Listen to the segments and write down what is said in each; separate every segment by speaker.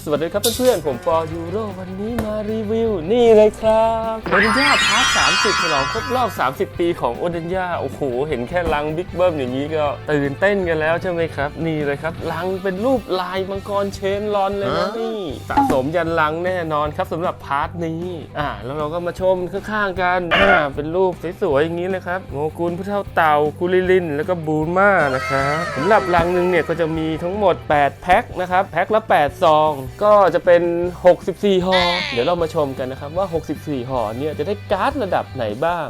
Speaker 1: สวัสดีครับเพื่อนๆ ผมปอยูโรวันนี้มารีวิว นี่เลยครับโอเดนย่าพาร์ท30ฉลองครบรอบ 30 ปีของโอเดนย่าโอ้โห เห็นแค่ลังบิ๊กเบิ้มอย่างนี้ก็ตื่นเต้นกันแล้วใช่ไหมครับ นี่เลยครับ ลังเป็นรูปลายมังกรเชนลอนเลยนะนี่สะสมยันลังแน่นอนครับสำหรับพาร์ทนี้อ่าแล้วเราก็มาชมข้างๆกันอ่าเป็นรูปสวยๆอย่างนี้เลยครับโงกุลผู้เท่าเต่ากุลิลิน แล้วก็บูม่านะครับสำหรับลังหนึ่งเนี่ยก็จะมีทั้งหมด 8 แพ็คนะครับแพ็คละ8ซองก็จะเป็น 64ห่อเดี๋ยวเรามาชมกันนะครับว่า 64ห่อเนี่ยจะได้การ์ดระดับไหนบ้าง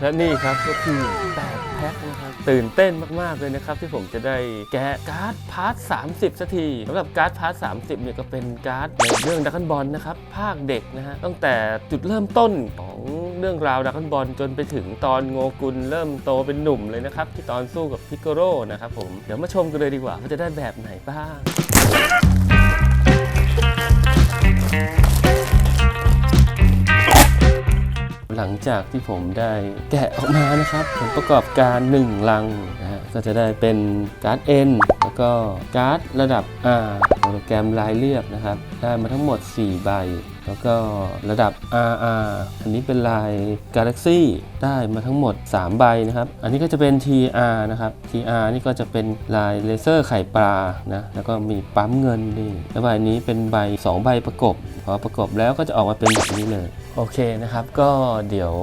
Speaker 1: และนี่ครับก็คือ8แพ็คนะครับ ตื่นเต้นมาก ๆ เลยนะครับ ที่ผมจะได้แกะการ์ดพาร์ท 30สักทีสำหรับการ์ดพาร์ท 30 เนี่ยก็เป็นการ์ดในเรื่องดักกันบอลนะครับ ภาคเด็กนะฮะตั้งแต่จุดเริ่มต้นของเรื่องราวดักกันบอลจนไปถึงตอนโงกุลเริ่มโตเป็นหนุ่มเลยนะครับ ที่ตอนสู้กับพิกโกโรนะครับผมเดี๋ยวมาชมกันเลยดีกว่าว่าจะได้แบบไหนบ้าง หลังจากที่ผมได้แกะออกมานะครับผลประกอบการ 1 ลังนะฮะก็จะได้เป็นการ์ด N แล้วก็การ์ดระดับ R โปรแกรมลายเรียบนะครับ ได้มาทั้งหมด 4 ใบ แล้วก็ระดับ RR อันนี้เป็นลาย Galaxy ได้มาทั้งหมด 3 ใบนะครับ อันนี้ก็จะเป็น TR นะครับ TR นี่ก็จะเป็นลายเลเซอร์ไข่ปลานะ แล้วก็มีปั๊มเงินนี่แล้วใบนี้เป็นใบ 2 ใบประกบ พอประกบแล้วก็จะออกมาเป็นแบบนี้เลย โอเคนะครับ ก็เดี๋ยว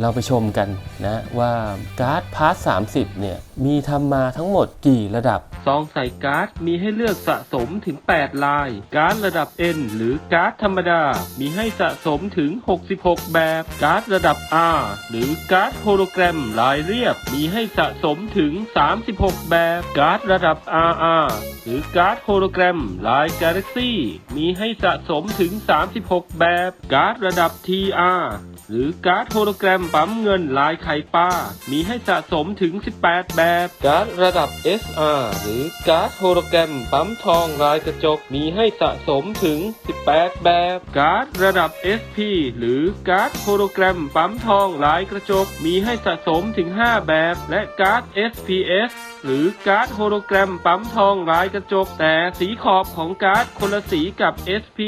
Speaker 1: เราไปชมกันนะว่าการ์ดพาร์ท30 เนี่ยมีทำมาทั้งหมดกี่ระดับ
Speaker 2: ซองใส่การ์ดมีให้เลือกสะสมถึง 8 ลาย การ์ดระดับ N หรือการ์ดธรรมดา มีให้สะสมถึง 66 แบบ การ์ดระดับ R หรือการ์ดโฮโลแกรมลายเรียบ มีให้สะสมถึง 36 แบบ การ์ดระดับ RR หรือการ์ดโฮโลแกรมลายกาแล็กซี่มีให้สะสมถึง 36 แบบ การ์ดระดับ TR หรือการ์ดโฮโลแกรมปั๊มเงินลายไข่ปลา มีให้สะสมถึง 18 แบบ การ์ดระดับ SR หรือการ์ดโฮโลแกรมปั๊มทองลายกระจกมีให้สะสมถึง 18 แบบ การ์ดระดับ SP หรือการ์ดโฮโลแกรมปั๊มทองลายกระจกมีให้สะสมถึง 5 แบบ และการ์ด SPS หรือการ์ดโฮโลแกรมปั๊มทองลายกระจก แต่สีขอบของการ์ดคนละสีกับ SP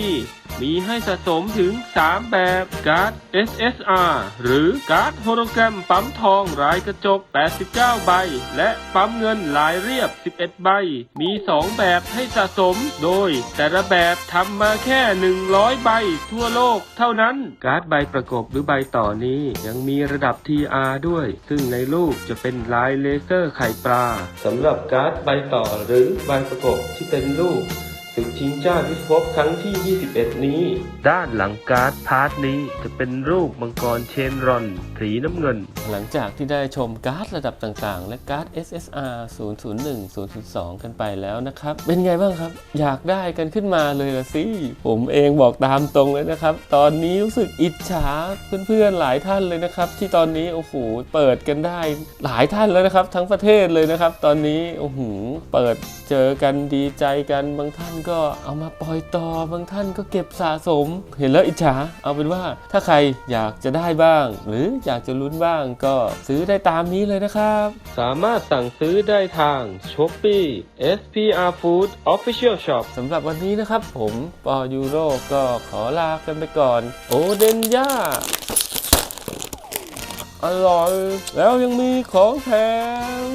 Speaker 2: มีให้สะสมถึง 3 แบบการ์ด SSR หรือการ์ดโฮโลแกรมปั๊มทองลายกระจก 89 ใบ และปั๊มเงินลายเรียบ 11 ใบ มี 2 แบบให้สะสม โดย แต่ละแบบทำมาแค่ 100 ใบ ทั่วโลกเท่านั้น การ์ดใบประกบหรือใบต่อนี้ยังมีระดับ TR ด้วย ซึ่งในรูปจะเป็นลายเลเซอร์ไข่ปลาสำหรับการ์ดใบต่อหรือใบประกบที่เป็นรูป ศึกชิงเจ้าพิภพครั้งที่ 21 นี้ ด้านหลังการ์ดพาร์ทนี้จะเป็นรูปมังกรเชนรอน สีน้ำเงิน
Speaker 1: หลังจากที่ได้ชมการ์ดระดับต่างๆ และการ์ด SSR 001 002 กันไปแล้วนะครับ เป็นไงบ้างครับ อยากได้กันขึ้นมาเลยละสิ ผมเองบอกตามตรงเลยนะครับ ตอนนี้รู้สึกอิจฉาเพื่อนๆหลายท่านเลยนะครับ ที่ตอนนี้โอ้โหเปิดกันได้หลายท่านแล้วนะครับ ทั้งประเทศเลยนะครับ ตอนนี้โอ้โหเปิดเจอกันดีใจกันบางท่านก็เอามาปล่อยต่อบางท่านก็เก็บสะสม เห็นแล้วอิจฉา เอาเป็นว่าถ้าใครอยากจะได้บ้าง หรืออยากจะลุ้นบ้างก็ซื้อได้ตามนี้เลยนะครับ
Speaker 2: สามารถสั่งซื้อได้ทาง Shopee SPR Food Official Shop
Speaker 1: สำหรับวันนี้นะครับผมปอยูโรก็ขอลากันไปก่อน โอเดนย่าอร่อย แล้วยังมีของแถม